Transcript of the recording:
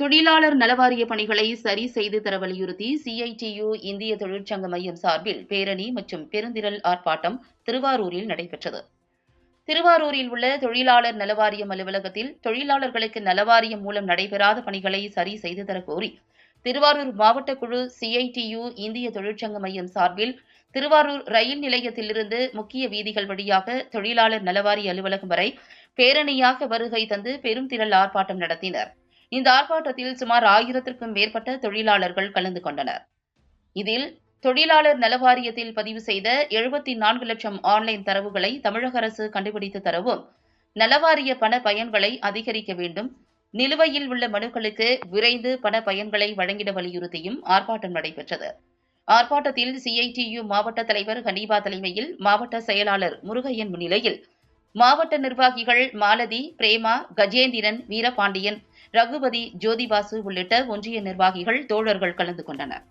தொழிலாளர் நலவாரிய பணிகளை சரி செய்து தர வலியுறுத்தி சிஐடியு இந்திய தொழிற்சங்க மையம் சார்பில் பேரணி மற்றும் பெருந்திரள் ஆர்ப்பாட்டம் திருவாரூரில் நடைபெற்றது. திருவாரூரில் உள்ள தொழிலாளர் நலவாரியம் அலுவலகத்தில் தொழிலாளர்களுக்கு நலவாரியம் மூலம் நடைபெறாத பணிகளை சரி செய்து தர கோரி திருவாரூர் மாவட்ட குழு சிஐடியு இந்திய தொழிற்சங்க மையம் சார்பில் திருவாரூர் ரயில் நிலையத்திலிருந்து முக்கிய வீதிகள் வழியாக தொழிலாளர் நலவாரிய அலுவலகம் வரை பேரணியாக வருகை தந்து பெரும் திரள் ஆர்ப்பாட்டம் நடத்தினர். இந்த ஆர்ப்பாட்டத்தில் சுமார் ஆயிரத்திற்கும் மேற்பட்ட தொழிலாளர்கள் கலந்து கொண்டனர். இதில் தொழிலாளர் நலவாரியத்தில் பதிவு செய்த எழுபத்தி நான்கு லட்சம் ஆன்லைன் தரவுகளை தமிழக அரசு கண்டுபிடித்து தரவும் நலவாரிய பண பயன்களை அதிகரிக்க வேண்டும் நிலுவையில் உள்ள மனுக்களுக்கு விரைந்து பண பயன்களை வழங்கிட வலியுறுத்தியும் ஆர்ப்பாட்டம் நடைபெற்றது. ஆர்ப்பாட்டத்தில் சிஐடியு மாவட்ட தலைவர் ஹனீபா தலைமையில் மாவட்ட செயலாளர் முருகையன் முன்னிலையில் மாவட்ட நிர்வாகிகள் மாலதி பிரேமா கஜேந்திரன் வீரபாண்டியன் ரகுபதி ஜோதிபாசு உள்ளிட்ட ஒன்றிய நிர்வாகிகள் தோழர்கள் கலந்து கொண்டனர்.